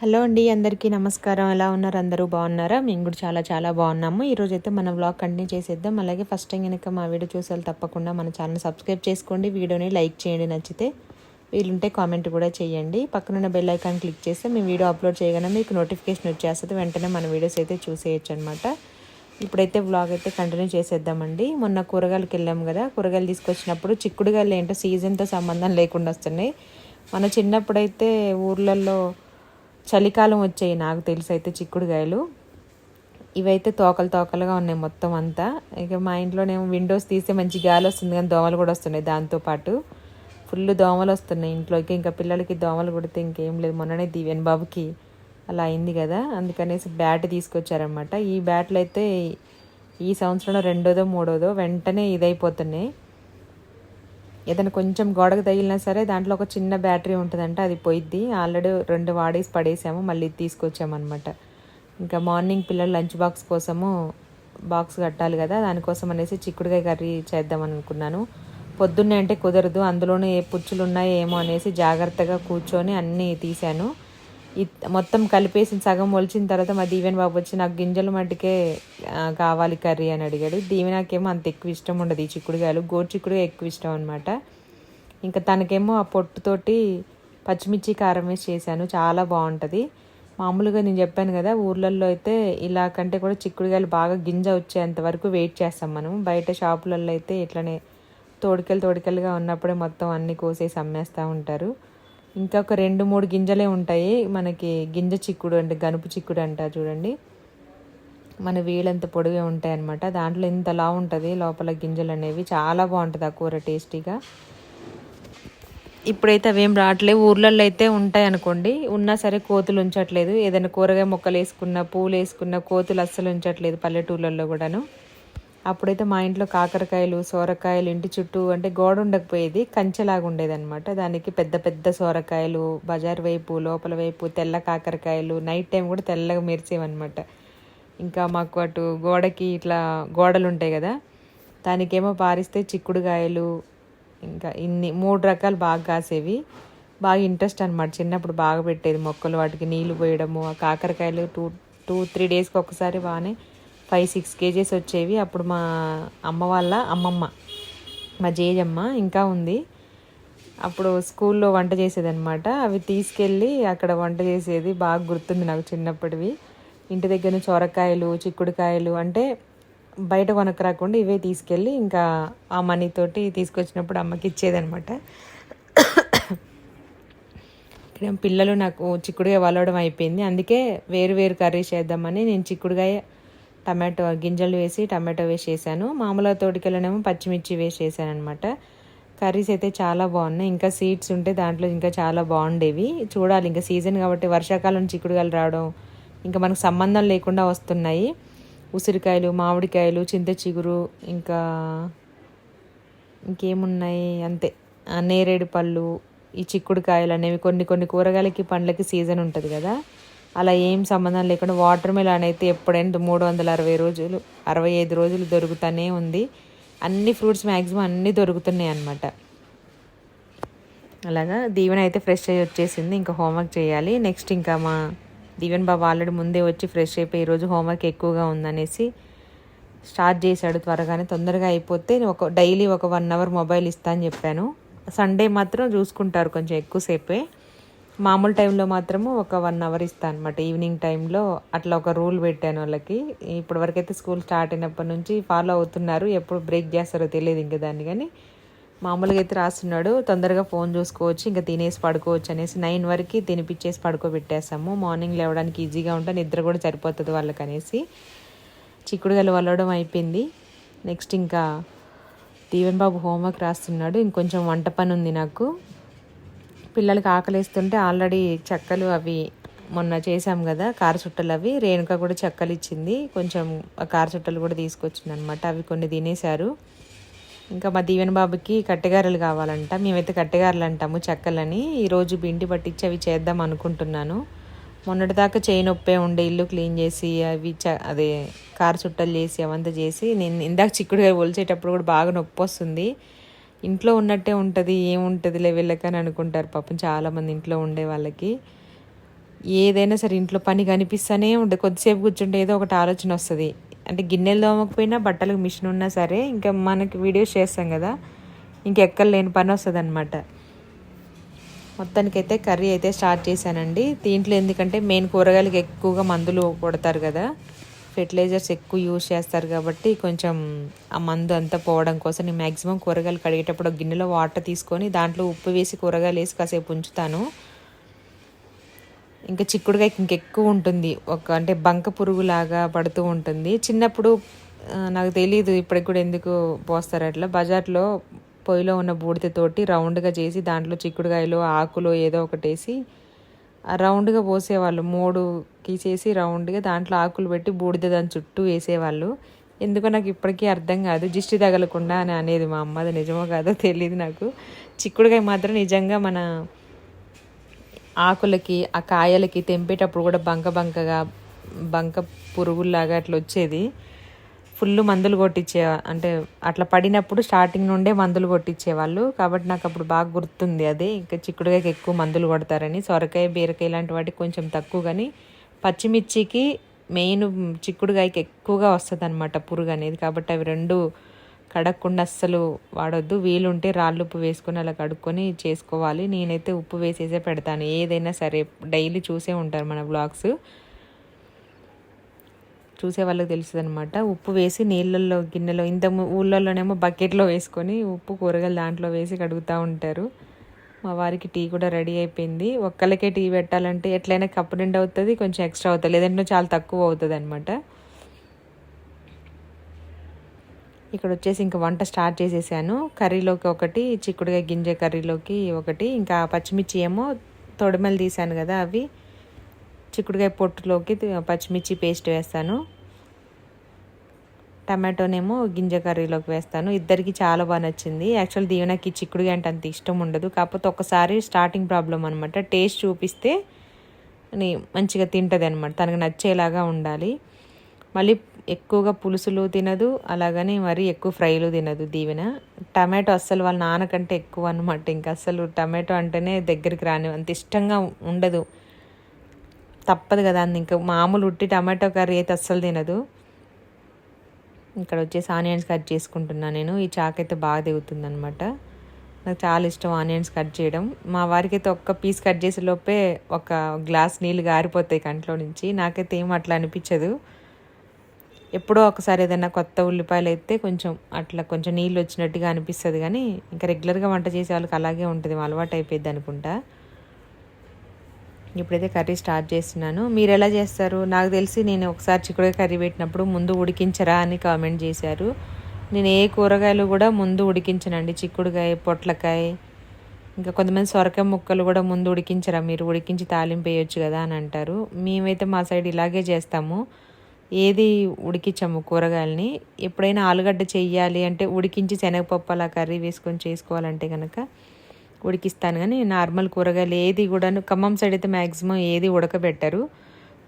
Hello అండి అందరికీ నమస్కారం. ఎలా ఉన్నారు? అందరూ బాగున్నారా? మేము కూడా చాలా చాలా బాగున్నాము. ఈరోజు అయితే మన వ్లాగ్ కంటిన్యూ చేసేద్దాం. అలాగే ఫస్ట్ టైం కనుక మా వీడియో చూసారు తప్పకుండా మన ఛానల్ సబ్స్క్రైబ్ చేసుకోండి. వీడియోని లైక్ చేయండి నచ్చితే వీలుంటే కామెంట్ కూడా చేయండి. పక్కనున్న బెల్ ఐకాన్ క్లిక్ చేస్తే మేము వీడియో అప్లోడ్ చేయగానే మీకు నోటిఫికేషన్ వచ్చేస్తుంది. వెంటనే మన వీడియోస్ అయితే చూసేయచ్చు అనమాట ఇప్పుడైతే వ్లాగ్ అయితే కంటిన్యూ చేసేద్దామండి. మొన్న కూరగాయలకు వెళ్ళాము కదా. కూరగాయలు తీసుకొచ్చినప్పుడు చిక్కుడుగాయలు ఏంటో సీజన్తో సంబంధం లేకుండా వస్తున్నాయి. మన చిన్నప్పుడైతే ఊర్లలో చలికాలం వచ్చాయి నాకు తెలిసి అయితే చిక్కుడుగాయలు ఇవైతే తోకలు తోకలుగా ఉన్నాయి మొత్తం అంతా. ఇక మా ఇంట్లోనేమో విండోస్ తీస్తే మంచి గాలి వస్తుంది కానీ దోమలు కూడా వస్తున్నాయి దాంతోపాటు ఫుల్ దోమలు వస్తున్నాయి ఇంట్లోకి. ఇంకా పిల్లలకి దోమలు కొడితే ఇంకేం లేదు. మొన్ననే దివ్యన్ బాబుకి అలా అయింది కదా. అందుకనేసి బ్యాట్ తీసుకొచ్చారనమాట ఈ బ్యాట్లు అయితే ఈ సంవత్సరంలో రెండోదో మూడోదో వెంటనే ఇదైపోతున్నాయి. ఏదైనా కొంచెం గోడకు తగిలినా సరే దాంట్లో ఒక చిన్న బ్యాటరీ ఉంటుందంట అది పోయిద్ది. ఆల్రెడీ రెండు వాడేసి పడేసాము మళ్ళీ తీసుకొచ్చామన్నమాట. ఇంకా మార్నింగ్ పిల్లలు లంచ్ బాక్స్ కోసము బాక్స్ కట్టాలి కదా దానికోసం అనేసి చిక్కుడుకాయ కర్రీ చేద్దామని అనుకున్నాను పొద్దున్నే అంటే కుదరదు అందులోనే ఏ పుచ్చులు ఉన్నాయో ఏమో అనేసి జాగ్రత్తగా కూర్చొని అన్నీ తీశాను. మొత్తం కలిపేసి సగం ఒలిచిన తర్వాత మా దీవెన్ బాబు వచ్చి నాకు గింజలు మట్టుకే కావాలి కర్రీ అని అడిగాడు. దీవెనాకేమో అంత ఎక్కువ ఇష్టం ఉండదు. ఈ చిక్కుడుకాయలు గోరు చిక్కుడుగా ఎక్కువ ఇష్టం అనమాట ఇంకా తనకేమో ఆ పొట్టుతోటి పచ్చిమిర్చి కారం వేసి చేశాను. చాలా బాగుంటుంది. మామూలుగా నేను చెప్పాను కదా ఊర్లలో అయితే ఇలా కంటే కూడా చిక్కుడుకాయలు బాగా గింజ వచ్చేంత వరకు వెయిట్ చేస్తాం మనం. బయట షాపులలో అయితే ఇట్లనే తోడికలు తోడికలుగా ఉన్నప్పుడే మొత్తం అన్నీ కోసేసి అమ్మేస్తూ ఉంటారు. ఇంకా ఒక రెండు మూడు గింజలే ఉంటాయి. మనకి గింజ చిక్కుడు అంటే గనుపు చిక్కుడు అంట చూడండి. మన వేలంత పొడివే ఉంటాయి అనమాట దాంట్లో ఇంతలా ఉంటుంది. లోపల గింజలు అనేవి చాలా బాగుంటుంది ఆ కూర టేస్టీగా. ఇప్పుడైతే అవేం రావట్లేవు. ఊర్లలో అయితే ఉంటాయి అనుకోండి. ఉన్నా సరే కోతులు ఉంచట్లేదు. ఏదైనా కూరగాయ మొక్కలు వేసుకున్న పూలు వేసుకున్న కోతులు అస్సలు ఉంచట్లేదు పల్లెటూళ్ళల్లో కూడాను. అప్పుడైతే మా ఇంట్లో కాకరకాయలు సోరకాయలు ఇంటి చుట్టూ అంటే గోడ ఉండకపోయేది కంచెలాగా ఉండేదన్నమాట. దానికి పెద్ద పెద్ద సోరకాయలు బజార్ వైపు లోపల వైపు తెల్ల కాకరకాయలు నైట్ టైం కూడా తెల్లగా మెరిచేవన్నమాట ఇంకా మాకు అటు గోడకి ఇట్లా గోడలు ఉంటాయి కదా దానికేమో పారిస్తే చిక్కుడుకాయలు ఇంకా ఇన్ని మూడు రకాలు బాగా కాసేవి. బాగా ఇంట్రెస్ట్ అనమాట చిన్నప్పుడు బాగా పెట్టేది మొక్కలు వాటికి నీళ్ళు పోయడము ఆ కాకరకాయలు టూ టూ త్రీ డేస్కి ఒకసారి బాగానే ఫైవ్ సిక్స్ కేజీస్ వచ్చేవి. అప్పుడు మా అమ్మ వాళ్ళ అమ్మమ్మ మా జేజమ్మ ఇంకా ఉంది. అప్పుడు స్కూల్లో వంట చేసేదనమాట అవి తీసుకెళ్ళి అక్కడ వంట చేసేది బాగా గుర్తుంది నాకు చిన్నప్పటివి. ఇంటి దగ్గర సొరకాయలు చిక్కుడుకాయలు అంటే బయట కొనకు రాకుండా ఇవే తీసుకెళ్ళి ఇంకా ఆ మనీతోటి తీసుకొచ్చినప్పుడు అమ్మకి ఇచ్చేదనమాట ఇక్కడ పిల్లలు నాకు చిక్కుడుగా వలవడం అయిపోయింది. అందుకే వేరు వేరు కర్రీ చేద్దామని నేను చిక్కుడుగాయ టమాటో గింజలు వేసి టమాటో వేసేసాను. మామూలుగా తోటికెళ్ళనేమో పచ్చిమిర్చి వేసేసాను అనమాట కర్రీస్ అయితే చాలా బాగున్నాయి. ఇంకా సీడ్స్ ఉంటే దాంట్లో ఇంకా చాలా బాగుండేవి. చూడాలి ఇంకా సీజన్ కాబట్టి వర్షాకాలం చిక్కుడుగాలు రావడం ఇంకా మనకు సంబంధం లేకుండా వస్తున్నాయి. ఉసిరికాయలు మామిడికాయలు చింత చిగురు ఇంకా ఇంకేమున్నాయి అంతే. నేరేడు పళ్ళు ఈ చిక్కుడుకాయలు అనేవి కొన్ని కొన్ని కూరగాయలకి పండ్లకి సీజన్ ఉంటుంది కదా. అలా ఏం సంబంధం లేకుండా వాటర్ మిలాన్ అయితే ఎప్పుడైనా మూడు వందల అరవై రోజులు అరవై ఐదు రోజులు దొరుకుతూనే ఉంది. అన్ని ఫ్రూట్స్ మ్యాక్సిమం అన్నీ దొరుకుతున్నాయి అన్నమాట. అలాగా దీవెన అయితే ఫ్రెష్ అయ్యి వచ్చేసింది. ఇంకా హోంవర్క్ చేయాలి. నెక్స్ట్ ఇంకా మా దీవెన్ బాబు ఆల్రెడీ ముందే వచ్చి ఫ్రెష్ అయిపోయి ఈరోజు హోంవర్క్ ఎక్కువగా ఉందనేసి స్టార్ట్ చేశాడు త్వరగానే. తొందరగా అయిపోతే ఒక డైలీ ఒక వన్ అవర్ మొబైల్ ఇస్తా అని చెప్పాను. సండే మాత్రం చూసుకుంటారు కొంచెం ఎక్కువసేపే. మామూలు టైంలో మాత్రము ఒక వన్ అవర్ ఇస్తాను అనమాట ఈవినింగ్ టైంలో అట్లా ఒక రూల్ పెట్టాను వాళ్ళకి. ఇప్పటి వరకు అయితే స్కూల్ స్టార్ట్ అయినప్పటి నుంచి ఫాలో అవుతున్నారు. ఎప్పుడు బ్రేక్ చేస్తారో తెలియదు ఇంకా దాన్ని కానీ మామూలుగా అయితే రాస్తున్నాడు. తొందరగా ఫోన్ చూసుకోవచ్చు ఇంకా తినేసి పడుకోవచ్చు అనేసి నైన్ వరకు తినిపించేసి పడుకోబెట్టేస్తాము. మార్నింగ్ లేవడానికి ఈజీగా ఉంటే నిద్ర కూడా సరిపోతుంది వాళ్ళకి అనేసి. చిక్కుడుగలు వలవడం అయిపోయింది. నెక్స్ట్ ఇంకా దీవెన్ బాబు హోంవర్క్ రాస్తున్నాడు. ఇంకొంచెం వంట పని ఉంది నాకు. పిల్లలకి ఆకలిస్తుంటే ఆల్రెడీ చెక్కలు అవి మొన్న చేసాం కదా కారు చుట్టలు అవి. రేణుక కూడా చెక్కలు ఇచ్చింది. కొంచెం కార చుట్టలు కూడా తీసుకొచ్చింది అనమాట అవి కొన్ని తినేశారు. ఇంకా మా దీవెన బాబుకి కట్టెగారలు కావాలంట. మేమైతే కట్టెగారలు అంటాము చెక్కలని ఈరోజు బిండి పట్టించి అవి చేద్దాం అనుకుంటున్నాను. మొన్నటిదాకా చేయి నొప్పే ఉండే ఇల్లు క్లీన్ చేసి అవి చ అదే కార చుట్టలు చేసి అవంతా చేసి నేను ఇందాక చిక్కుడుగా ఒలిచేటప్పుడు కూడా బాగా నొప్పి వస్తుంది. ఇంట్లో ఉన్నట్టే ఉంటుంది ఏముంటుందిలే వీళ్ళకని అనుకుంటారు. పాపం చాలామంది ఇంట్లో ఉండే వాళ్ళకి ఏదైనా సరే ఇంట్లో పని కనిపిస్తూనే ఉంటుంది. కొద్దిసేపు కూర్చుంటే ఏదో ఒకటి ఆలోచన వస్తుంది. అంటే గిన్నెలు తోమకపోయినా బట్టలకు మిషన్ ఉన్నా సరే ఇంకా మనకి వీడియోస్ చేస్తాం కదా ఇంకెక్కడ లేని పని వస్తుంది అనమాట మొత్తానికైతే కర్రీ అయితే స్టార్ట్ చేశానండి. దీంట్లో ఎందుకంటే మెయిన్ కూరగాయలకి ఎక్కువగా మందులు కొడతారు కదా. ఫెర్టిలైజర్స్ ఎక్కువ యూజ్ చేస్తారు కాబట్టి కొంచెం ఆ మందు అంతా పోవడం కోసం నేను మ్యాక్సిమం కూరగాయలు కడిగేటప్పుడు గిన్నెలో వాటర్ తీసుకొని దాంట్లో ఉప్పు వేసి కూరగాయలు వేసి కాసేపు ఉంచుతాను. ఇంకా చిక్కుడుగా ఇంకెక్కువ ఉంటుంది. ఒక అంటే బంక పురుగులాగా పడుతూ ఉంటుంది. చిన్నప్పుడు నాకు తెలియదు ఇప్పటికి కూడా ఎందుకు పోస్తారు అట్లా. బజార్లో పొయ్యిలో ఉన్న బూడిదతోటి రౌండ్గా చేసి దాంట్లో చిక్కుడుగాయలు ఆకులు ఏదో ఒకటి వేసి రౌండ్గా పోసేవాళ్ళు. మూడుకి చేసి రౌండ్గా దాంట్లో ఆకులు పెట్టి బూడిద దాని చుట్టూ వేసేవాళ్ళు. ఎందుకో నాకు ఇప్పటికీ అర్థం కాదు. దిష్టి తగలకుండా అని అనేది మా అమ్మది నిజమో కాదో తెలియదు నాకు. చిక్కుడుకాయ మాత్రం నిజంగా మన ఆకులకి ఆ కాయలకి తెంపేటప్పుడు కూడా బంక బంకగా బంక పురుగుల్లాగా అట్లా వచ్చేది. ఫుల్ మందులు కొట్టించే అంటే అట్లా పడినప్పుడు స్టార్టింగ్ నుండే మందులు కొట్టించేవాళ్ళు. కాబట్టి నాకు అప్పుడు బాగా గుర్తుంది అదే. ఇంకా చిక్కుడుకాయకి ఎక్కువ మందులు కొడతారని. సొరకాయ బీరకాయ ఇలాంటి వాటికి కొంచెం తక్కువ. కానీ పచ్చిమిర్చికి మెయిన్ చిక్కుడుకాయకి ఎక్కువగా వస్తుంది అనమాట పురుగు అనేది. కాబట్టి అవి రెండు కడగకుండా అస్సలు వాడొద్దు. వీలుంటే రాళ్ళు ఉప్పు వేసుకొని అలా కడుక్కొని చేసుకోవాలి. నేనైతే ఉప్పు వేసేసే పెడతాను. ఏదైనా సరే డైలీ చూసే ఉంటారు మన బ్లాగ్స్ చూసే వాళ్ళకి తెలుస్తుంది అనమాట ఉప్పు వేసి నీళ్ళల్లో గిన్నెలో ఇంత ము- ఊళ్ళల్లోనేమో బకెట్లో వేసుకొని ఉప్పు కూరగాయలు దాంట్లో వేసి కడుగుతూ ఉంటారు. మా వారికి టీ కూడా రెడీ అయిపోయింది. ఒక్కళ్ళకే టీ పెట్టాలంటే ఎట్లయినా కప్పు నిండా అవుతుంది కొంచెం ఎక్స్ట్రా అవుతుంది. లేదంటే చాలా తక్కువ అవుతుంది అనమాట ఇక్కడ వచ్చేసి ఇంకా వంట స్టార్ట్ చేసేసాను. కర్రీలోకి ఒకటి చిక్కుడుగా గింజ కర్రీలోకి ఒకటి ఇంకా పచ్చిమిర్చి ఏమో తొడిమలు తీసాను కదా అవి. చిక్కుడుకాయ పొట్టులోకి పచ్చిమిర్చి పేస్ట్ వేస్తాను. టమాటోనేమో గింజ కర్రీలోకి వేస్తాను. ఇద్దరికి చాలా బాగా నచ్చింది. యాక్చువల్ దీవెనకి చిక్కుడుగా అంటే అంత ఇష్టం ఉండదు. కాకపోతే ఒకసారి స్టార్టింగ్ ప్రాబ్లం అనమాట టేస్ట్ చూపిస్తే మంచిగా తింటుంది అనమాట తనకు నచ్చేలాగా ఉండాలి. మళ్ళీ ఎక్కువగా పులుసులు తినదు. అలాగని మరి ఎక్కువ ఫ్రైలు తినదు దీవెన. టమాటో అస్సలు వాళ్ళ నాన్నకంటే ఎక్కువ అనమాట ఇంకా అస్సలు టమాటో అంటేనే దగ్గరికి రాని అంత ఇష్టంగా ఉండదు. తప్పదు కదా అంది ఇంకా మామూలు ఉట్టి టమాటో కర్రీ అయితే అస్సలు తినదు. ఇక్కడ వచ్చేసి ఆనియన్స్ కట్ చేసుకుంటున్నాను నేను. ఈ చాక్ అయితే బాగా దిగుతుంది అనమాట నాకు చాలా ఇష్టం ఆనియన్స్ కట్ చేయడం. మా వారికైతే ఒక్క పీస్ కట్ చేసే లోపే ఒక గ్లాస్ నీళ్ళు గారిపోతాయి కంట్లో నుంచి. నాకైతే ఏం అట్లా అనిపించదు. ఎప్పుడో ఒకసారి ఏదైనా కొత్త ఉల్లిపాయలు అయితే కొంచెం అట్లా కొంచెం నీళ్ళు వచ్చినట్టుగా అనిపిస్తుంది కానీ ఇంకా రెగ్యులర్గా వంట చేసే వాళ్ళకి అలాగే ఉంటుంది. అలవాటు అయిపోయింది అనుకుంటా. ఇప్పుడైతే కర్రీ స్టార్ట్ చేస్తున్నాను. మీరు ఎలా చేస్తారు? నాకు తెలిసి నేను ఒకసారి చిక్కుడుకాయ కర్రీ పెట్టినప్పుడు ముందు ఉడికించరా అని కామెంట్ చేశారు. నేను ఏ కూరగాయలు కూడా ముందు ఉడికించనండి. చిక్కుడుకాయ పొట్లకాయ ఇంకా కొంతమంది సొరకాయ ముక్కలు కూడా ముందు ఉడికించరా? మీరు ఉడికించి తాలింపు వేయొచ్చు కదా అని అంటారు. మేమైతే మా సైడ్ ఇలాగే చేస్తాము. ఏది ఉడికించాము కూరగాయలని? ఎప్పుడైనా ఆలుగడ్డ చెయ్యాలి అంటే ఉడికించి శనగపప్పు అలా కర్రీ వేసుకొని చేసుకోవాలంటే కనుక ఉడికిస్తాను. కానీ నార్మల్ కూరగాయలు ఏది కూడా ఖమ్మం సైడ్ అయితే మ్యాక్సిమం ఏది ఉడకబెట్టరు.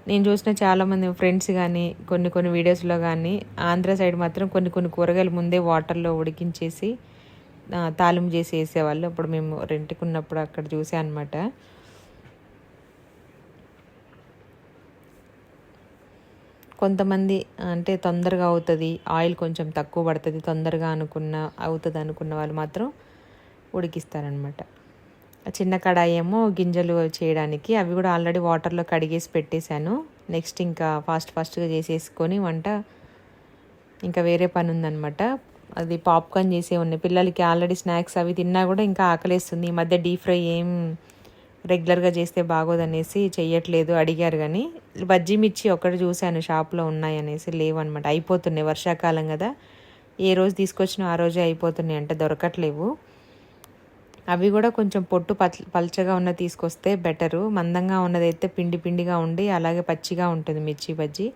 నేను చూసిన చాలామంది ఫ్రెండ్స్ కానీ కొన్ని కొన్ని వీడియోస్లో కానీ ఆంధ్ర సైడ్ మాత్రం కొన్ని కొన్ని కూరగాయలు ముందే వాటర్లో ఉడికించేసి తాలింపు చేసి వేసేవాళ్ళు. అప్పుడు మేము రెంట్కి ఉన్నప్పుడు అక్కడ చూసా అనమాట కొంతమంది అంటే తొందరగా అవుతుంది ఆయిల్ కొంచెం తక్కువ పడుతుంది తొందరగా అనుకున్న అవుతుంది అనుకున్న వాళ్ళు మాత్రం ఉడికిస్తారనమాట చిన్న కడాయి ఏమో గింజలు చేయడానికి అవి కూడా ఆల్రెడీ వాటర్లో కడిగేసి పెట్టేశాను. నెక్స్ట్ ఇంకా ఫాస్ట్ ఫాస్ట్గా చేసేసుకొని వంట ఇంకా వేరే పని ఉందన్నమాట. అది పాప్కార్న్ చేసే ఉన్నాయి పిల్లలకి ఆల్రెడీ స్నాక్స్ అవి తిన్నా కూడా ఇంకా ఆకలేస్తుంది. ఈ మధ్య డీప్ ఫ్రై ఏం రెగ్యులర్గా చేస్తే బాగోదనేసి చెయ్యట్లేదు అడిగారు కానీ బజ్జీ మిర్చి ఒకటి చూశాను షాప్లో ఉన్నాయి అనేసి లేవన్నమాట. అయిపోతున్నాయి వర్షాకాలం కదా. ఏ రోజు తీసుకొచ్చినా ఆ రోజే అయిపోతున్నాయి అంటే దొరకట్లేవు. అవి కూడా కొంచెం పొట్టు పల్చగా ఉన్న తీసుకొస్తే బెటరు. మందంగా ఉన్నదైతే పిండి పిండిగా ఉండి అలాగే పచ్చిగా ఉంటుంది మిర్చి బజ్జీ.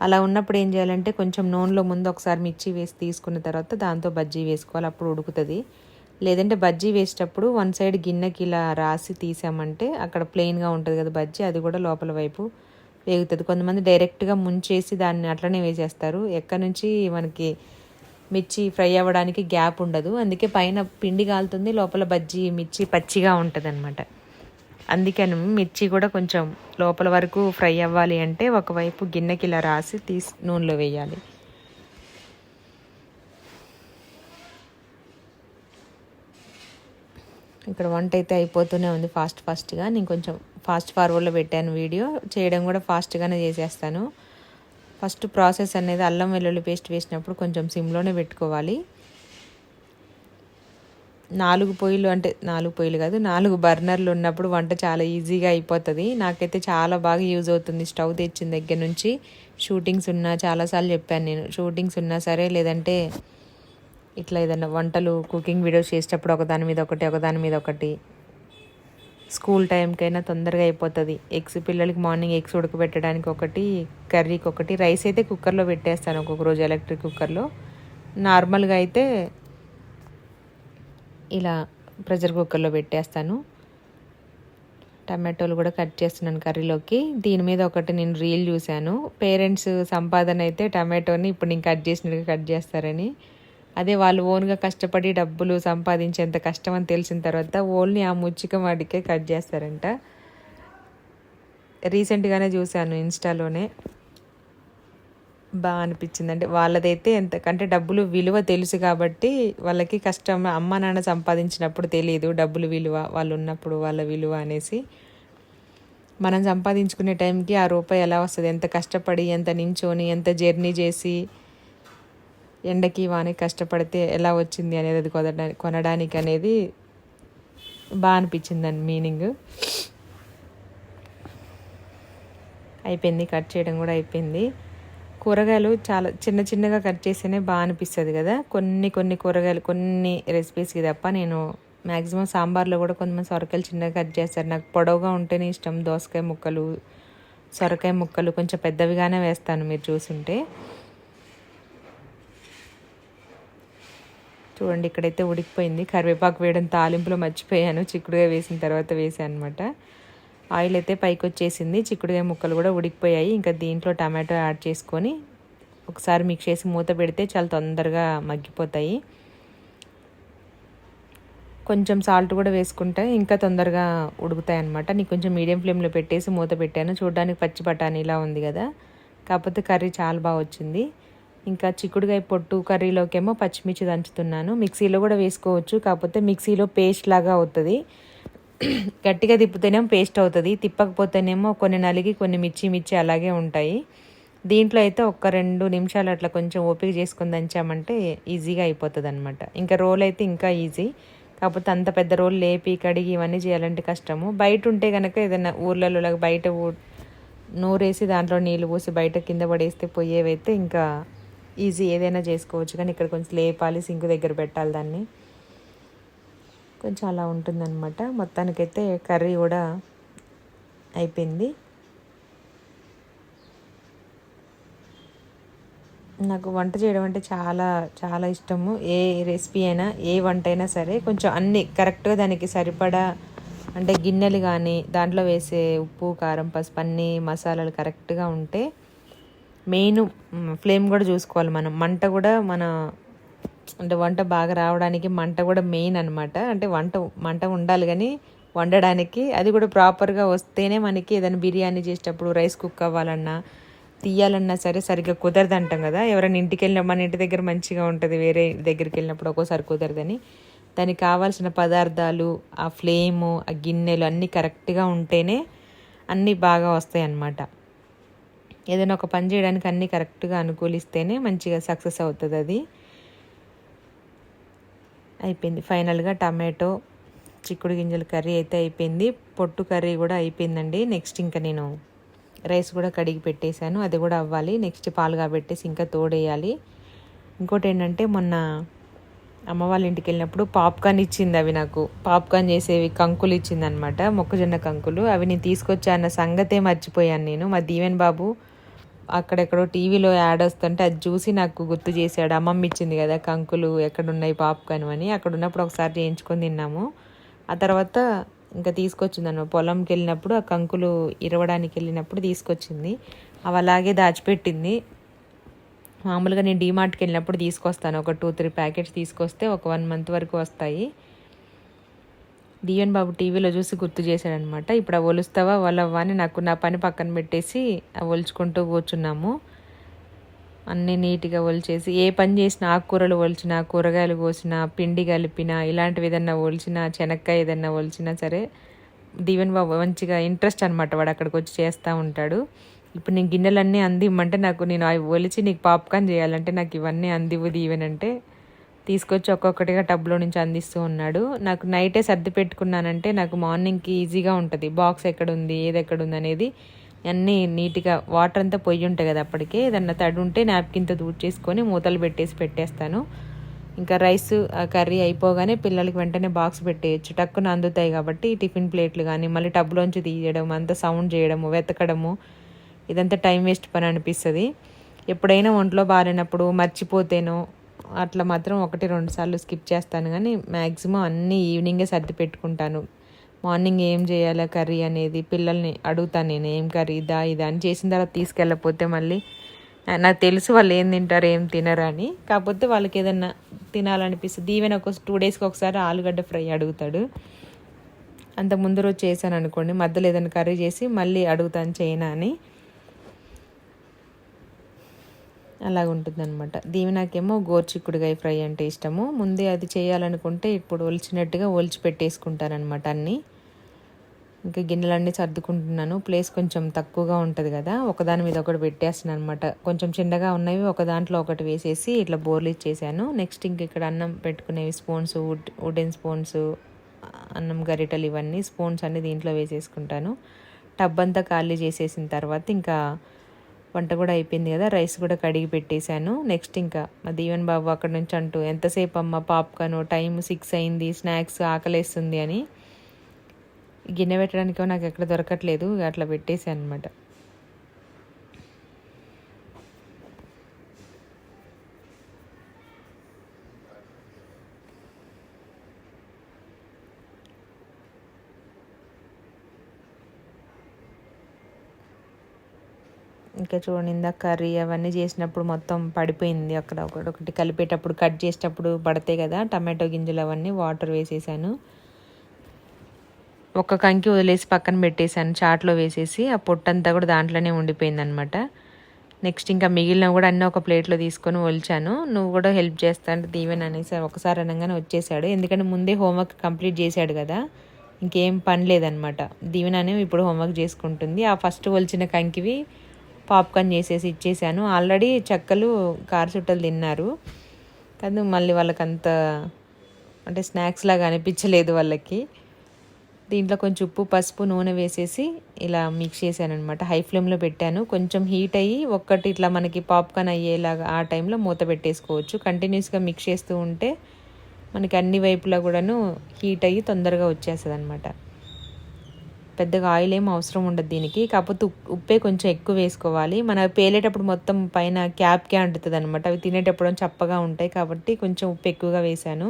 అలా ఉన్నప్పుడు ఏం చేయాలంటే కొంచెం నూనెలో ముందు ఒకసారి మిర్చి వేసి తీసుకున్న తర్వాత దాంతో బజ్జీ వేసుకోవాలి. అప్పుడు ఉడుకుతుంది. లేదంటే బజ్జీ వేసేటప్పుడు వన్ సైడ్ గిన్నెకి ఇలా రాసి తీసామంటే అక్కడ ప్లెయిన్గా ఉంటుంది కదా బజ్జీ అది కూడా లోపల వైపు వేగుతుంది. కొంతమంది డైరెక్ట్గా ముంచేసి దాన్ని అట్లనే వేసేస్తారు. ఎక్కడి నుంచి మనకి మిర్చి ఫ్రై అవ్వడానికి గ్యాప్ ఉండదు. అందుకే పైన పిండి కాలుతుంది లోపల బజ్జీ మిర్చి పచ్చిగా ఉంటుంది అనమాట అందుకని మిర్చి కూడా కొంచెం లోపల వరకు ఫ్రై అవ్వాలి అంటే ఒకవైపు గిన్నెకి ఇలా రాసి తీసి నూనెలో వేయాలి. ఇక్కడ వంట అయితే అయిపోతూనే ఉంది ఫాస్ట్ ఫాస్ట్గా. నేను కొంచెం ఫాస్ట్ ఫార్వర్డ్లో పెట్టాను వీడియో. చేయడం కూడా ఫాస్ట్గానే చేసేస్తాను. ఫస్ట్ ప్రాసెస్ అనేది అల్లం వెల్లుల్లి పేస్ట్ వేసినప్పుడు కొంచెం సిమ్లోనే పెట్టుకోవాలి. నాలుగు పొయ్యిలు అంటే నాలుగు పొయ్యిలు కాదు నాలుగు బర్నర్లు ఉన్నప్పుడు వంట చాలా ఈజీగా అయిపోతుంది. నాకైతే చాలా బాగా యూజ్ అవుతుంది స్టవ్ తెచ్చిన దగ్గర నుంచి. షూటింగ్స్ ఉన్నా చాలాసార్లు చెప్పాను నేను షూటింగ్స్ ఉన్నా సరే లేదంటే ఇట్లా ఏదైనా వంటలు కుకింగ్ వీడియోస్ చేసేటప్పుడు ఒకదాని మీద ఒకటి ఒకదాని మీద ఒకటి స్కూల్ టైంకైనా తొందరగా అయిపోతుంది. ఎగ్స్ పిల్లలకి మార్నింగ్ ఎగ్స్ ఉడకబెట్టడానికి ఒకటి కర్రీకి ఒకటి రైస్ అయితే కుక్కర్లో పెట్టేస్తాను ఒక్కొక్క రోజు ఎలక్ట్రిక్ కుక్కర్లో. నార్మల్గా అయితే ఇలా ప్రెషర్ కుక్కర్లో పెట్టేస్తాను. టమాటోలు కూడా కట్ చేస్తున్నాను కర్రీలోకి. దీని మీద ఒకటి నేను రీల్ చూశాను. పేరెంట్స్ సంపాదన అయితే టమాటోని ఇప్పుడు నేను కట్ చేసినట్టుగా కట్ చేస్తారని. అదే వాళ్ళు ఓన్గా కష్టపడి డబ్బులు సంపాదించేంత కష్టం అని తెలిసిన తర్వాత ఓన్లీ ఆ ముచ్చిక వాటికే కట్ చేస్తారంట. రీసెంట్గానే చూశాను ఇన్స్టాలోనే. బాగా అనిపించింది. అంటే వాళ్ళదైతే ఎంతకంటే డబ్బులు విలువ తెలుసు కాబట్టి వాళ్ళకి కష్టం అమ్మ నాన్న సంపాదించినప్పుడు తెలియదు డబ్బులు విలువ వాళ్ళు ఉన్నప్పుడు వాళ్ళ విలువ అనేసి. మనం సంపాదించుకునే టైంకి ఆ రూపాయి ఎలా వస్తుంది? ఎంత కష్టపడి ఎంత నించొని ఎంత జర్నీ చేసి ఎండకి వానికి కష్టపడితే ఎలా వచ్చింది అనేది అది కొనడానికి కొనడానికి అనేది బాగా అనిపించింది దాని మీనింగ్. అయిపోయింది కట్ చేయడం కూడా అయిపోయింది. కూరగాయలు చాలా చిన్న చిన్నగా కట్ చేస్తేనే బాగా అనిపిస్తుంది కదా. కొన్ని కొన్ని కూరగాయలు కొన్ని రెసిపీస్కి తప్ప నేను మ్యాక్సిమం సాంబార్లో కూడా కొంతమంది సొరకాయలు చిన్నగా కట్ చేస్తారు. నాకు పొడవుగా ఉంటేనే ఇష్టం. దోసకాయ ముక్కలు సొరకాయ ముక్కలు కొంచెం పెద్దవిగానే వేస్తాను మీరు చూసుంటే. చూడండి ఇక్కడైతే ఉడికిపోయింది. కరివేపాకు వేయడం తాలింపులో మర్చిపోయాను. చిక్కుడుగా వేసిన తర్వాత వేసాను అనమాట ఆయిల్ అయితే పైకి వచ్చేసింది చిక్కుడుగా ముక్కలు కూడా ఉడికిపోయాయి. ఇంకా దీంట్లో టమాటో యాడ్ చేసుకొని ఒకసారి మిక్స్ చేసి మూత పెడితే చాలా తొందరగా మగ్గిపోతాయి. కొంచెం సాల్ట్ కూడా వేసుకుంటే ఇంకా తొందరగా ఉడుకుతాయి అనమాట నీకు కొంచెం మీడియం ఫ్లేమ్లో పెట్టేసి మూత పెట్టాను. చూడడానికి పచ్చి బఠానీలా ఉంది కదా. కాకపోతే కర్రీ చాలా బాగా వచ్చింది. ఇంకా చిక్కుడుకాయ పొట్టు కర్రీలోకేమో పచ్చిమిర్చి దంచుతున్నాను. మిక్సీలో కూడా వేసుకోవచ్చు. కాకపోతే మిక్సీలో పేస్ట్ లాగా అవుతుంది. గట్టిగా తిప్పితేనేమో పేస్ట్ అవుతుంది. తిప్పకపోతేనేమో కొన్ని నలిగి కొన్ని మిర్చి మిర్చి అలాగే ఉంటాయి. దీంట్లో అయితే ఒక్క రెండు నిమిషాలు అట్లా కొంచెం ఓపిక చేసుకొని దంచామంటే ఈజీగా అయిపోతుంది అనమాట ఇంకా రోల్ అయితే ఇంకా ఈజీ. కాకపోతే అంత పెద్ద రోల్ లేపి కడిగి ఇవన్నీ చేయాలంటే కష్టము. బయట ఉంటే కనుక ఏదైనా ఊర్లలో బయట నూరేసి దాంట్లో నీళ్ళు పోసి బయట కింద పడేస్తే పోయేవైతే ఇంకా ఈజీ ఏదైనా చేసుకోవచ్చు. కానీ ఇక్కడ కొంచెం లేపాలి సింకు దగ్గర పెట్టాలి దాన్ని. కొంచెం అలా ఉంటుందన్నమాట. మొత్తానికైతే కర్రీ కూడా అయిపోయింది. నాకు వంట చేయడం అంటే చాలా చాలా ఇష్టము. ఏ రెసిపీ అయినా ఏ వంట అయినా సరే కొంచెం అన్ని కరెక్ట్గా దానికి సరిపడా అంటే గిన్నెలు కానీ దాంట్లో వేసే ఉప్పు కారం పసుపు అన్నీ మసాలాలు కరెక్ట్గా ఉంటే మెయిన్ ఫ్లేమ్ కూడా చూసుకోవాలి మనం. మంట కూడా మన అంటే వంట బాగా రావడానికి మంట కూడా మెయిన్ అనమాట అంటే వంట మంట ఉండాలి కానీ వండడానికి. అది కూడా ప్రాపర్గా వస్తేనే మనకి ఏదైనా బిర్యానీ చేసేటప్పుడు రైస్ కుక్ అవ్వాలన్నా తీయాలన్నా సరే సరిగ్గా కుదరదు అంటాం కదా. ఎవరైనా ఇంటికి వెళ్ళిన మన ఇంటి దగ్గర మంచిగా ఉంటుంది వేరే దగ్గరికి వెళ్ళినప్పుడు ఒక్కోసారి కుదరదని. దానికి కావాల్సిన పదార్థాలు ఆ ఫ్లేము ఆ గిన్నెలు అన్నీ కరెక్ట్గా ఉంటేనే అన్నీ బాగా వస్తాయి అన్నమాట ఏదైనా ఒక పని చేయడానికి అన్నీ కరెక్ట్గా అనుకూలిస్తేనే మంచిగా సక్సెస్ అవుతుంది అది. అయిపోయింది. ఫైనల్గా టమాటో చిక్కుడు గింజల కర్రీ అయితే అయిపోయింది. పొట్టు కర్రీ కూడా అయిపోయిందండి. నెక్స్ట్ ఇంకా నేను రైస్ కూడా కడిగి పెట్టేశాను. అది కూడా అవ్వాలి. నెక్స్ట్ పాలు కాబెట్టేసి ఇంకా తోడేయాలి. ఇంకోటి ఏంటంటే మొన్న అమ్మ వాళ్ళ ఇంటికి వెళ్ళినప్పుడు పాప్కార్న్ ఇచ్చింది అవి నాకు. పాప్కార్న్ చేసేవి కంకులు ఇచ్చిందనమాట మొక్కజొన్న కంకులు. అవి నేను తీసుకొచ్చా అన్న సంగతే మర్చిపోయాను నేను. మా దీవెన్ బాబు అక్కడెక్కడో టీవీలో యాడ్ వస్తుంటే అది చూసి నాకు గుర్తు చేశాడు. అమ్మమ్మ ఇచ్చింది కదా కంకులు ఎక్కడున్నాయి పాప్కార్న్ అని. అక్కడ ఉన్నప్పుడు ఒకసారి చేయించుకొని తిన్నాము. ఆ తర్వాత ఇంకా తీసుకొచ్చింది అన్న పొలంకి వెళ్ళినప్పుడు ఆ కంకులు ఇరవడానికి వెళ్ళినప్పుడు తీసుకొచ్చింది. అవి అలాగే దాచిపెట్టింది. మామూలుగా నేను డీమార్ట్కి వెళ్ళినప్పుడు తీసుకొస్తాను. ఒక టూ త్రీ ప్యాకెట్స్ తీసుకొస్తే ఒక వన్ మంత్ వరకు వస్తాయి. దీవెన్ బాబు టీవీలో చూసి గుర్తు చేశాడనమాట. ఇప్పుడు ఆ ఒలుస్తావా? వాళ్ళవ్వా అని నాకు నా పని పక్కన పెట్టేసి ఒలుచుకుంటూ కూర్చున్నాము. అన్నీ నీట్గా ఒలిచేసి ఏ పని చేసినా ఆకుకూరలు ఒలిచినా కూరగాయలు కోసినా పిండి కలిపినా ఇలాంటివి ఏదన్నా ఒలిచినా శనక్కాయ ఏదన్నా ఒలిచినా సరే దీవెన్ బాబు మంచిగా ఇంట్రెస్ట్ అనమాట. వాడు అక్కడికి వచ్చి చేస్తూ ఉంటాడు. ఇప్పుడు నేను గిన్నెలన్నీ అందిమ్మంటే నాకు నేను అవి ఒలిచి నీకు పాప్కార్న్ చేయాలంటే నాకు ఇవన్నీ అందివు దీవెన్ అంటే తీసుకొచ్చి ఒక్కొక్కటిగా టబ్లో నుంచి అందిస్తూ ఉన్నాడు. నాకు నైటే సర్ది పెట్టుకున్నానంటే నాకు మార్నింగ్కి ఈజీగా ఉంటుంది. బాక్స్ ఎక్కడ ఉంది ఏది ఎక్కడ ఉంది అనేది అన్నీ నీట్గా వాటర్ అంతా పొయ్యి ఉంటాయి కదా అప్పటికే. ఏదన్నా తడి ఉంటే నాప్కిన్తో దూర్ చేసుకొని మూతలు పెట్టేసి పెట్టేస్తాను. ఇంకా రైస్ కర్రీ అయిపోగానే పిల్లలకి వెంటనే బాక్స్ పెట్టేయచ్చు. టక్కున అందుతాయి కాబట్టి టిఫిన్ ప్లేట్లు కానీ మళ్ళీ టబ్లోంచి తీయడం అంతా సౌండ్ చేయడము వెతకడము ఇదంతా టైం వేస్ట్ పని అనిపిస్తుంది. ఎప్పుడైనా ఒంట్లో బాగాలేనప్పుడు మర్చిపోతేనో అట్లా మాత్రం ఒకటి రెండు సార్లు స్కిప్ చేస్తాను కానీ మ్యాక్సిమం అన్నీ ఈవినింగే సర్ది పెట్టుకుంటాను. మార్నింగ్ ఏం చేయాలా కర్రీ అనేది పిల్లల్ని అడుగుతాను నేను ఏం కర్రీ ఇదా ఇదా అని చేసిన తర్వాత తీసుకెళ్ళకపోతే మళ్ళీ నాకు తెలుసు వాళ్ళు ఏం తింటారు ఏం తినరు అని. కాకపోతే వాళ్ళకి ఏదన్నా తినాలనిపిస్తుంది. ఈవెన్ ఒక టూ డేస్కి ఒకసారి ఆలుగడ్డ ఫ్రై అడుగుతాడు. అంత ముందు రోజు చేశాను అనుకోండి మధ్యలో ఏదైనా కర్రీ చేసి మళ్ళీ అడుగుతాను చేయనా అని. అలాగుంటుందన్నమాట. దీవెనాకేమో గోర్చిక్కుడుగాయ ఫ్రై అంటే ఇష్టము. ముందే అది చేయాలనుకుంటే ఇప్పుడు ఒలిచినట్టుగా ఒలిచి పెట్టేసుకుంటానమాట అన్నీ. ఇంకా గిన్నెలన్నీ సర్దుకుంటున్నాను. ప్లేస్ కొంచెం తక్కువగా ఉంటుంది కదా ఒకదాని మీద ఒకటి పెట్టేస్తున్నాను అనమాట కొంచెం చిన్నగా ఉన్నవి ఒక దాంట్లో ఒకటి వేసేసి ఇట్లా బోర్లు ఇచ్చేసాను. నెక్స్ట్ ఇంక ఇక్కడ అన్నం పెట్టుకునేవి స్పూన్స్ వుడ్ వుడెన్ స్పూన్స్ అన్నం గరిటలు ఇవన్నీ స్పూన్స్ అన్ని దీంట్లో వేసేసుకుంటాను. టబ్ అంతా ఖాళీ చేసేసిన తర్వాత ఇంకా వంట కూడా అయిపోయింది కదా రైస్ కూడా కడిగి పెట్టేశాను. నెక్స్ట్ ఇంకా మా దీవెన్ బాబు అక్కడ నుంచి అంటూ ఎంతసేపు అమ్మ పాప్కార్న్ టైం సిక్స్ అయింది స్నాక్స్ ఆకలేస్తుంది అని. గిన్నె పెట్టడానికి నాకు ఎక్కడ దొరకట్లేదు అట్లా పెట్టేశాను అనమాట ఇంకా చూడండి ఇందాక కర్రీ అవన్నీ చేసినప్పుడు మొత్తం పడిపోయింది అక్కడ ఒకటి కలిపేటప్పుడు కట్ చేసేటప్పుడు పడతాయి కదా టమాటో గింజలు అవన్నీ వాటర్ వేసేసాను. ఒక కంకి వదిలేసి పక్కన పెట్టేశాను చాట్లో వేసేసి ఆ పొట్టంతా కూడా దాంట్లోనే ఉండిపోయిందనమాట నెక్స్ట్ ఇంకా మిగిలిన కూడా అన్నీ ఒక ప్లేట్లో తీసుకొని ఒలిచాను. నువ్వు కూడా హెల్ప్ చేస్తా అంటే దీవెన్ అనేసి ఒకసారి అనగానే వచ్చేసాడు. ఎందుకంటే ముందే హోంవర్క్ కంప్లీట్ చేశాడు కదా ఇంకేం పని లేదనమాట దీవెన అనేవి ఇప్పుడు హోంవర్క్ చేసుకుంటుంది. ఆ ఫస్ట్ ఒలిచిన కంకివి పాప్కార్న్ చేసేసి ఇచ్చేసాను. ఆల్రెడీ చెక్కలు కారు చుట్టలు తిన్నారు. కానీ మళ్ళీ వాళ్ళకి అంత అంటే స్నాక్స్ లాగా అనిపించలేదు వాళ్ళకి. దీంట్లో కొంచెం ఉప్పు పసుపు నూనె వేసేసి ఇలా మిక్స్ చేశాను అనమాట హై ఫ్లేమ్లో పెట్టాను. కొంచెం హీట్ అయ్యి ఒక్కటి ఇట్లా మనకి పాప్కార్న్ అయ్యేలాగా ఆ టైంలో మూత పెట్టేసుకోవచ్చు. కంటిన్యూస్గా మిక్స్ చేస్తూ ఉంటే మనకి అన్ని వైపులా కూడాను హీట్ అయ్యి తొందరగా వచ్చేస్తుంది అనమాట పెద్దగా ఆయిల్ ఏం అవసరం ఉండదు దీనికి. కాకపోతే ఉప్పే కొంచెం ఎక్కువ వేసుకోవాలి. మన పేలేటప్పుడు మొత్తం పైన క్యాప్కే అంటుతుంది అనమాట అవి తినేటప్పుడు చప్పగా ఉంటాయి కాబట్టి కొంచెం ఉప్పు ఎక్కువగా వేశాను.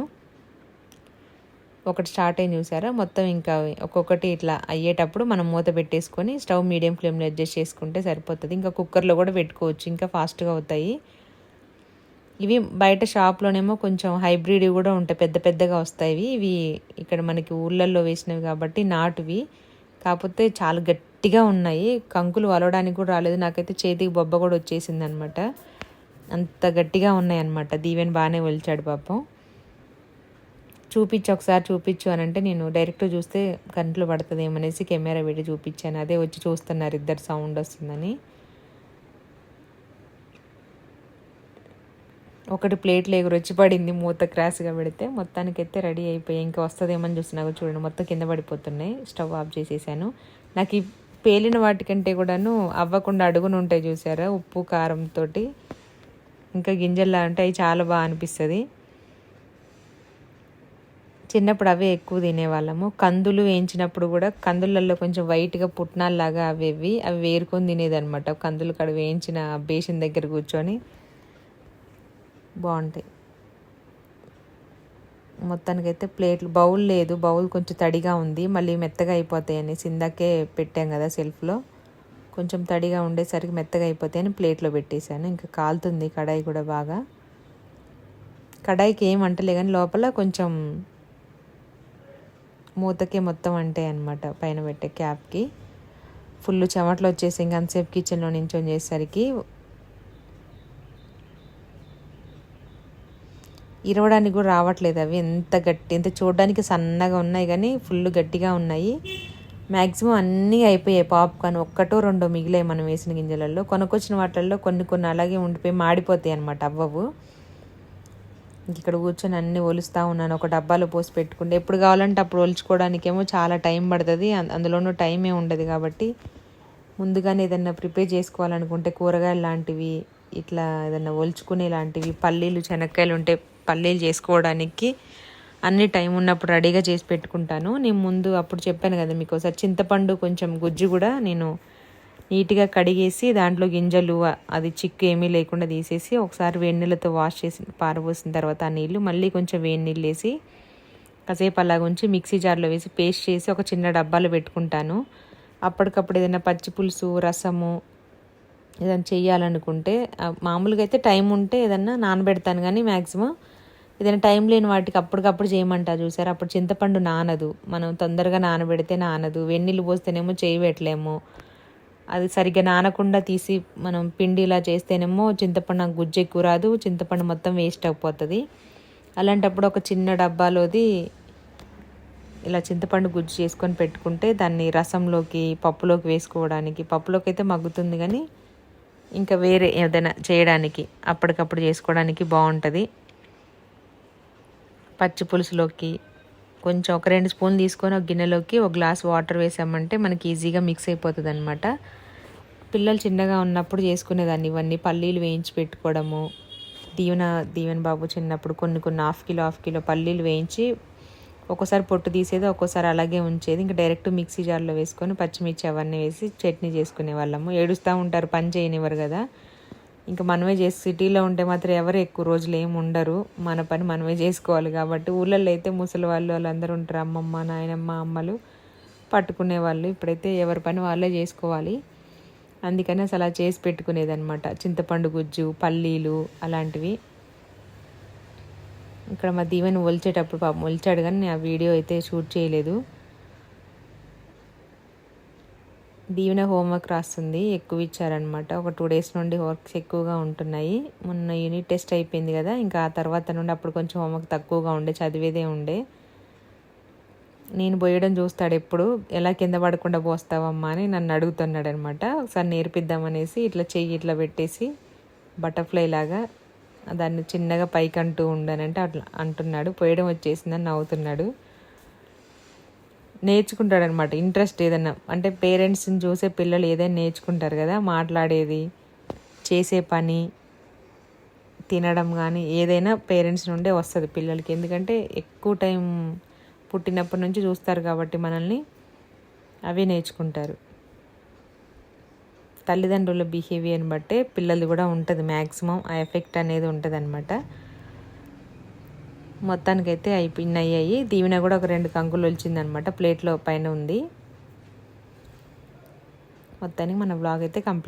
ఒకటి స్టార్ట్ అయింది చూసారా? మొత్తం ఇంకా ఒక్కొక్కటి ఇట్లా అయ్యేటప్పుడు మనం మూత పెట్టేసుకొని స్టవ్ మీడియం ఫ్లేమ్లో అడ్జస్ట్ చేసుకుంటే సరిపోతుంది. ఇంకా కుక్కర్లో కూడా పెట్టుకోవచ్చు. ఇంకా ఫాస్ట్గా అవుతాయి. ఇవి బయట షాప్లోనేమో కొంచెం హైబ్రిడ్ కూడా ఉంటాయి. పెద్ద పెద్దగా వస్తాయి. ఇవి ఇక్కడ మనకి ఊళ్ళల్లో వేసినవి కాబట్టి నాటువి. కాకపోతే చాలా గట్టిగా ఉన్నాయి. కంకులు వలవడానికి కూడా రాలేదు. నాకైతే చేతికి బొబ్బ కూడా వచ్చేసింది అనమాట అంత గట్టిగా ఉన్నాయి అనమాట దీవెన్ బాగానే వలిచాడు పాపం. చూపించు ఒకసారి చూపించు అని అంటే నేను డైరెక్ట్ చూస్తే కంట్లో పడుతుంది ఏమనేసి కెమెరా పెట్టి చూపించాను. అదే వచ్చి చూస్తున్నారు ఇద్దరు సౌండ్ వస్తుందని. ఒకటి ప్లేట్లో ఎగురొచ్చి పడింది మూత క్రాస్గా పెడితే మొత్తానికి అయితే రెడీ అయిపోయి ఇంకా వస్తుందేమని చూస్తున్నావు చూడండి మొత్తం కింద పడిపోతున్నాయి. స్టవ్ ఆఫ్ చేసేసాను. నాకు ఈ పేలిన వాటికంటే కూడాను అవ్వకుండా అడుగును ఉంటాయి చూసారా ఉప్పు కారంతో ఇంకా గింజల్లా ఉంటాయి చాలా బాగా అనిపిస్తుంది. చిన్నప్పుడు అవే ఎక్కువ తినేవాళ్ళము. కందులు వేయించినప్పుడు కూడా కందులలో కొంచెం వైట్గా పుట్నాల్లాగా అవి అవి వేరుకొని తినేదనమాట కందులు కడ వేయించిన బేసిన్ దగ్గర కూర్చొని. బాగుంటాయి. మొత్తానికైతే ప్లేట్లు బౌల్ లేదు బౌల్ కొంచెం తడిగా ఉంది మళ్ళీ మెత్తగా అయిపోతాయి అని ఇందాకే పెట్టాం కదా సెల్ఫ్లో. కొంచెం తడిగా ఉండేసరికి మెత్తగా అయిపోతాయని ప్లేట్లో పెట్టేశాను. ఇంకా కాలుతుంది కడాయి కూడా బాగా. కడాయికి ఏం అంటలే కానీ లోపల కొంచెం మూతకే మొత్తం అంటే అనమాట పైన పెట్టే క్యాప్కి. ఫుల్ చెమటలు వచ్చేసి ఇంకా అంతసేపు కిచెన్లో నించొని చేసేసరికి ఇరవడానికి కూడా రావట్లేదు అవి. ఎంత గట్టి ఎంత చూడడానికి సన్నగా ఉన్నాయి కానీ ఫుల్ గట్టిగా ఉన్నాయి. మ్యాక్సిమం అన్నీ అయిపోయాయి. పాప్కార్న్ ఒక్కటో రెండో మిగిలాయి మనం వేసిన గింజలలో కొనుక్కొచ్చిన వాటిల్లో కొన్ని కొన్ని అలాగే ఉండిపోయి మాడిపోతాయి అనమాట అవ్వవు. ఇక్కడ కూర్చొని అన్నీ ఒలుస్తూ ఉన్నాను. ఒక డబ్బాలో పోసి పెట్టుకుంటే ఎప్పుడు కావాలంటే అప్పుడు ఒలుచుకోవడానికేమో చాలా టైం పడుతుంది. అందులోనూ టైమే ఉండదు కాబట్టి ముందుగానే ఏదన్నా ప్రిపేర్ చేసుకోవాలనుకుంటే కూరగాయలు లాంటివి ఇట్లా ఏదన్నా ఒలుచుకునే లాంటివి పల్లీలు శనక్కాయలు ఉంటే పల్లీలు చేసుకోవడానికి అన్ని టైం ఉన్నప్పుడు రెడీగా చేసి పెట్టుకుంటాను. నేను ముందు అప్పుడు చెప్పాను కదా మీకు ఒకసారి చింతపండు కొంచెం గుజ్జు కూడా నేను నీట్గా కడిగేసి దాంట్లో గింజలు అది చిక్కు ఏమీ లేకుండా తీసేసి ఒకసారి వేడి నీళ్ళతో వాష్ చేసి పారబోసిన తర్వాత ఆ నీళ్ళు మళ్ళీ కొంచెం వేడి నీళ్ళు వేసి కాసేపు అలాగ ఉంచి మిక్సీ జార్లో వేసి పేస్ట్ చేసి ఒక చిన్న డబ్బాలో పెట్టుకుంటాను. అప్పటికప్పుడు ఏదైనా పచ్చి పులుసు రసము ఏదైనా చేయాలనుకుంటే మామూలుగా అయితే టైం ఉంటే ఏదన్నా నానబెడతాను కానీ మ్యాక్సిమం ఏదైనా టైం లేని వాటికి అప్పటికప్పుడు చేయమంటా చూసారు? అప్పుడు చింతపండు నానదు. మనం తొందరగా నానబెడితే నానదు. వెన్నీళ్ళు పోస్తేనేమో చేయి పెట్టలేము. అది సరిగ్గా నానకుండా తీసి మనం పిండి ఇలా చేస్తేనేమో చింతపండు గుజ్జు ఎక్కువ రాదు. చింతపండు మొత్తం వేస్ట్ అయిపోతుంది. అలాంటప్పుడు ఒక చిన్న డబ్బాలోది ఇలా చింతపండు గుజ్జు చేసుకొని పెట్టుకుంటే దాన్ని రసంలోకి పప్పులోకి వేసుకోవడానికి. పప్పులోకి అయితే మగ్గుతుంది కానీ ఇంకా వేరే ఏదైనా చేయడానికి అప్పటికప్పుడు చేసుకోవడానికి బాగుంటుంది. పచ్చి పులుసులోకి కొంచెం ఒక రెండు స్పూన్ తీసుకొని ఒక గిన్నెలోకి ఒక గ్లాస్ వాటర్ వేసామంటే మనకి ఈజీగా మిక్స్ అయిపోతుంది అనమాట పిల్లలు చిన్నగా ఉన్నప్పుడు చేసుకునేదాన్ని. ఇవన్నీ పల్లీలు వేయించి పెట్టుకోవడము దీవెన దీవెన బాబు చిన్నప్పుడు కొన్ని కొన్ని హాఫ్ కిలో హాఫ్ కిలో పల్లీలు వేయించి ఒక్కోసారి పొట్టు తీసేది ఒక్కోసారి అలాగే ఉంచేది. ఇంకా డైరెక్ట్ మిక్సీ జార్లో వేసుకొని పచ్చిమిర్చి అవన్నీ వేసి చట్నీ చేసుకునే వాళ్ళము ఏడుస్తూ ఉంటారు పని చేయనివ్వరు కదా. ఇంకా మనమే చేసి సిటీలో ఉంటే మాత్రం ఎవరు ఎక్కువ రోజులు ఏమి ఉండరు. మన పని మనమే చేసుకోవాలి కాబట్టి ఊళ్ళల్లో అయితే ముసలి వాళ్ళు వాళ్ళందరూ ఉంటారు. అమ్మమ్మ నాయనమ్మ అమ్మలు పట్టుకునే వాళ్ళు. ఇప్పుడైతే ఎవరి పని వాళ్ళే చేసుకోవాలి. అందుకని అసలు అలా చేసి పెట్టుకునేది అనమాట చింతపండు గుజ్జు పల్లీలు అలాంటివి. ఇక్కడ మా దీవెని ఒలిచేటప్పుడు పాపం ఒలిచాడు కానీ ఆ వీడియో అయితే షూట్ చేయలేదు. దీవెన హోంవర్క్ రాస్తుంది ఎక్కువ ఇచ్చారనమాట ఒక టూ డేస్ నుండి వర్క్స్ ఎక్కువగా ఉంటున్నాయి. మొన్న యూనిట్ టెస్ట్ అయిపోయింది కదా ఇంకా ఆ తర్వాత నుండి అప్పుడు కొంచెం హోంవర్క్ తక్కువగా ఉండే చదివేదే ఉండే. నేను పోయడం చూస్తాడు ఎప్పుడు ఎలా కింద పడకుండా పోస్తావమ్మా అని నన్ను అడుగుతున్నాడు అనమాట ఒకసారి నేర్పిద్దామనేసి ఇట్లా చెయ్యి ఇట్లా పెట్టేసి బటర్ఫ్లై లాగా దాన్ని చిన్నగా పైకి అంటూ ఉండనంటే అట్లా అంటున్నాడు. పోయడం వచ్చేసిందని నవ్వుతున్నాడు. నేర్చుకుంటాడనమాట. ఇంట్రెస్ట్ ఏదన్నా. అంటే పేరెంట్స్ని చూసే పిల్లలు ఏదైనా నేర్చుకుంటారు కదా మాట్లాడేది చేసే పని తినడం కానీ ఏదైనా పేరెంట్స్ నుండే వస్తుంది పిల్లలకి. ఎందుకంటే ఎక్కువ టైం పుట్టినప్పటి నుంచి చూస్తారు కాబట్టి మనల్ని అవి నేర్చుకుంటారు. తల్లిదండ్రుల బిహేవియర్ని బట్టే పిల్లలు కూడా ఉంటుంది. మ్యాక్సిమం ఆ ఎఫెక్ట్ అనేది ఉంటుంది అనమాట మొత్తానికైతే అయిపోయిన అయ్యాయి దీవెన కూడా ఒక రెండు కంకులు వచ్చిందనమాట ప్లేట్లో పైన ఉంది. మొత్తానికి మన బ్లాగ్ అయితే కంప్లీట్.